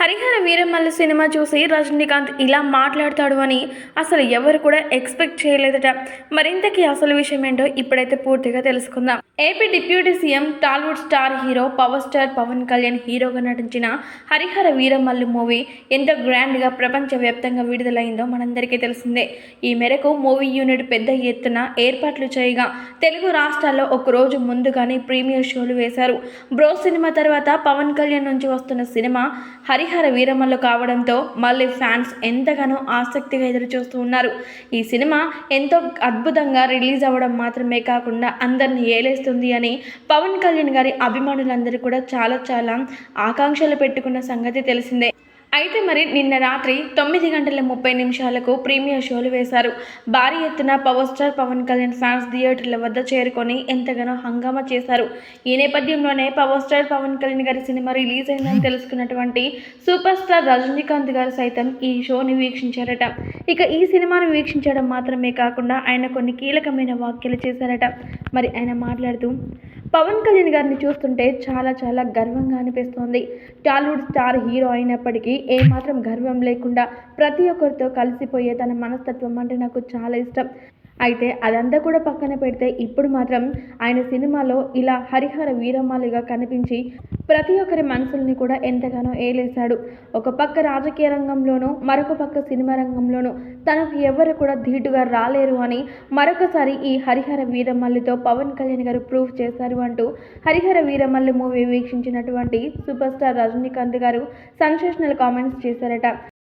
Harihara Veeramalla cinema చూసి రజనీకాంత్ ఇలా మాట్లాడతాడు అని అసలు ఎవరు కూడా ఎక్స్పెక్ట్ చేయలేదట. మరింతకీ అసలు విషయం ఏంటో ఇప్పుడైతే పూర్తిగా తెలుసుకుందాం. AP deputy CM Tollywood star hero power star Pawan Kalyan హీరోగా నటించిన హరిహర వీరమల్లు మూవీ ఎంతో గ్రాండ్గా ప్రపంచవ్యాప్తంగా విడుదలైందో మనందరికీ తెలిసిందే. ఈ మేరకు మూవీ యూనిట్ పెద్ద ఎత్తున ఏర్పాట్లు చేయగా తెలుగు రాష్ట్రాల్లో ఒక రోజు ముందుగానే ప్రీమియర్ షోలు వేశారు. బ్రో సినిమా తర్వాత పవన్ కళ్యాణ్ నుంచి వస్తున్న సినిమా హరిహర వీరమల్లు కావడంతో మళ్ళీ ఫ్యాన్స్ ఎంతగానో ఆసక్తిగా ఎదురుచూస్తూ ఉన్నారు. ఈ సినిమా ఎంతో అద్భుతంగా రిలీజ్ అవ్వడం మాత్రమే కాకుండా అందరిని ఏలేస్తుంది అని పవన్ కళ్యాణ్ గారి అభిమానులందరూ కూడా చాలా చాలా ఆకాంక్షలు పెట్టుకున్న సంగతి తెలిసిందే. అయితే మరి నిన్న రాత్రి తొమ్మిది గంటల ముప్పై నిమిషాలకు ప్రీమియర్ షోలు వేశారు. భారీ ఎత్తున power star Pawan Kalyan fans థియేటర్ల వద్ద చేరుకొని ఎంతగానో హంగామా చేశారు. ఈ నేపథ్యంలోనే పవర్ స్టార్ పవన్ కళ్యాణ్ గారి సినిమా రిలీజ్ అయిందని తెలుసుకున్నటువంటి సూపర్ స్టార్ రజనీకాంత్ గారు సైతం ఈ షోని వీక్షించారట. ఇక ఈ సినిమాను వీక్షించడం మాత్రమే కాకుండా ఆయన కొన్ని కీలకమైన వ్యాఖ్యలు చేశారట. మరి ఆయన మాట్లాడుతూ పవన్ కళ్యాణ్ గారిని చూస్తుంటే చాలా చాలా గర్వంగా అనిపిస్తోంది. టాలీవుడ్ స్టార్ హీరో అయినప్పటికీ ఏమాత్రం గర్వం లేకుండా ప్రతి ఒక్కరితో కలిసిపోయే తన మనస్తత్వం అంటే నాకు చాలా ఇష్టం. అయితే అదంతా కూడా పక్కన పెడితే ఇప్పుడు మాత్రం ఆయన సినిమాలో ఇలా హరిహర వీరమాలిగా కనిపించి ప్రతి ఒక్కరి మనసుల్ని కూడా ఎంతగానో ఏలేశాడు. ఒక పక్క రాజకీయ రంగంలోనూ మరొక పక్క సినిమా రంగంలోనూ తనకు ఎవరు కూడా ధీటుగా రాలేరు అని మరొకసారి ఈ హరిహర వీరమల్లితో పవన్ కళ్యాణ్ గారు ప్రూఫ్ చేశారు అంటూ హరిహర వీరమల్లి మూవీ వీక్షించినటువంటి సూపర్ స్టార్ రజనీకాంత్ గారు సెన్సేషనల్ కామెంట్స్ చేశారట.